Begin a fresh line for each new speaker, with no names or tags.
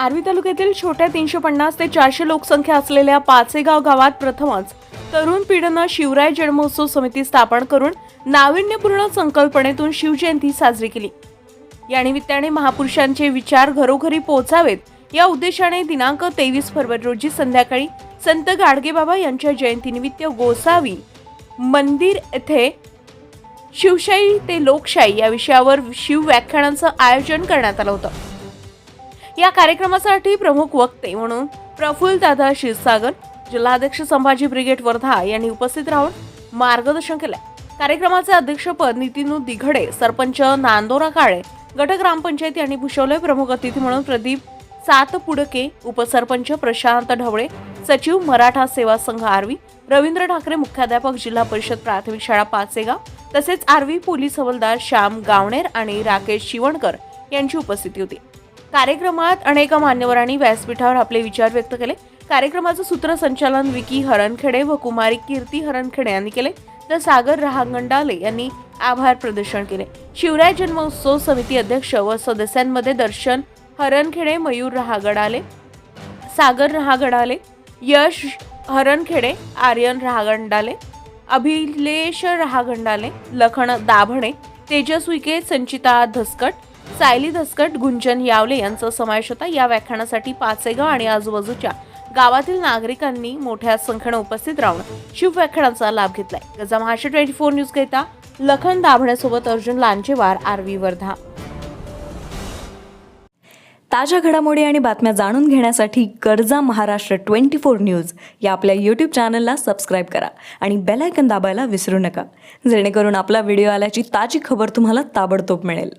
आर्वी तालुक्यातील छोट्या तीनशे पन्नास ते चारशे लोकसंख्या असलेल्या पाचेगाव गावात प्रथमच तरुण पिढीनं शिवराय जन्मोत्सव समिती स्थापन करून नाविन्यपूर्ण संकल्पनेतून शिवजयंती साजरी केली. या निमित्ताने महापुरुषांचे विचार घरोघरी पोहोचावेत या उद्देशाने दिनांक तेवीस फरवरी रोजी संध्याकाळी संत गाडगेबाबा यांच्या जयंतीनिमित्त गोसावी मंदिर येथे शिवशाही ते लोकशाही या विषयावर शिव व्याख्यानांचं आयोजन करण्यात आलं होतं. या कार्यक्रमासाठी प्रमुख वक्ते म्हणून प्रफुल्ल दादा क्षीरसागर जिल्हाध्यक्ष संभाजी ब्रिगेड वर्धा यांनी उपस्थित राहून मार्गदर्शन केलं. कार्यक्रमाचे अध्यक्षपद नितीनू दिघडे सरपंच नांदोरा काळे गट ग्रामपंचायत यांनी भूषवले प्रमुख अतिथी म्हणून प्रदीप सातपुडके उपसरपंच प्रशांत ढवळे सचिव मराठा सेवा संघ आर्वी रवींद्र ठाकरे मुख्याध्यापक जिल्हा परिषद प्राथमिक शाळा पाचेगाव तसेच आर्वी पोलीस हवालदार श्याम गावणेर आणि राकेश शिवणकर यांची उपस्थिती होती. कार्यक्रमात अनेक मान्यवरांनी व्यासपीठावर आपले विचार व्यक्त केले. कार्यक्रमाचं सूत्रसंचालन विकी हरणखेडे व कुमारी कीर्ती हरणखेडे यांनी केले. तर सागर रहांगंडाले यांनी आभार प्रदर्शन केले. शिवराय जन्मोत्सव समिती अध्यक्ष व सदस्यांमध्ये दर्शन हरणखेडे मयूर रहागडाले सागर रहागडाले यश हरणखेडे आर्यन रहागंडाले अभिलेश रहागंडाले लखन दाभणे तेजस विके संचिता धसकट सायली धसकट गुंजन यावले यांचा समावेश होता या व्याख्यानासाठी पाचेगाव आणि आजूबाजूच्या गावातील नागरिकांनी मोठ्या संख्येनं उपस्थित राहून शिव व्याख्यानाचा लाभ घेतलाय. गजा महाराष्ट्र ट्वेंटी फोर न्यूज करिता लखन दाभण्यासोबत अर्जुन लांचेवार आरवी वर्धा.
ताज्या घडामोडी आणि बातम्या जाणून घेण्यासाठी गरजा महाराष्ट्र ट्वेंटी फोर न्यूज या आपल्या यूट्यूब चॅनलला सबस्क्राईब करा आणि बेल आयकन दाबायला विसरू नका. जेणेकरून आपला व्हिडिओ आल्याची ताजी खबर तुम्हाला ताबडतोब मिळेल.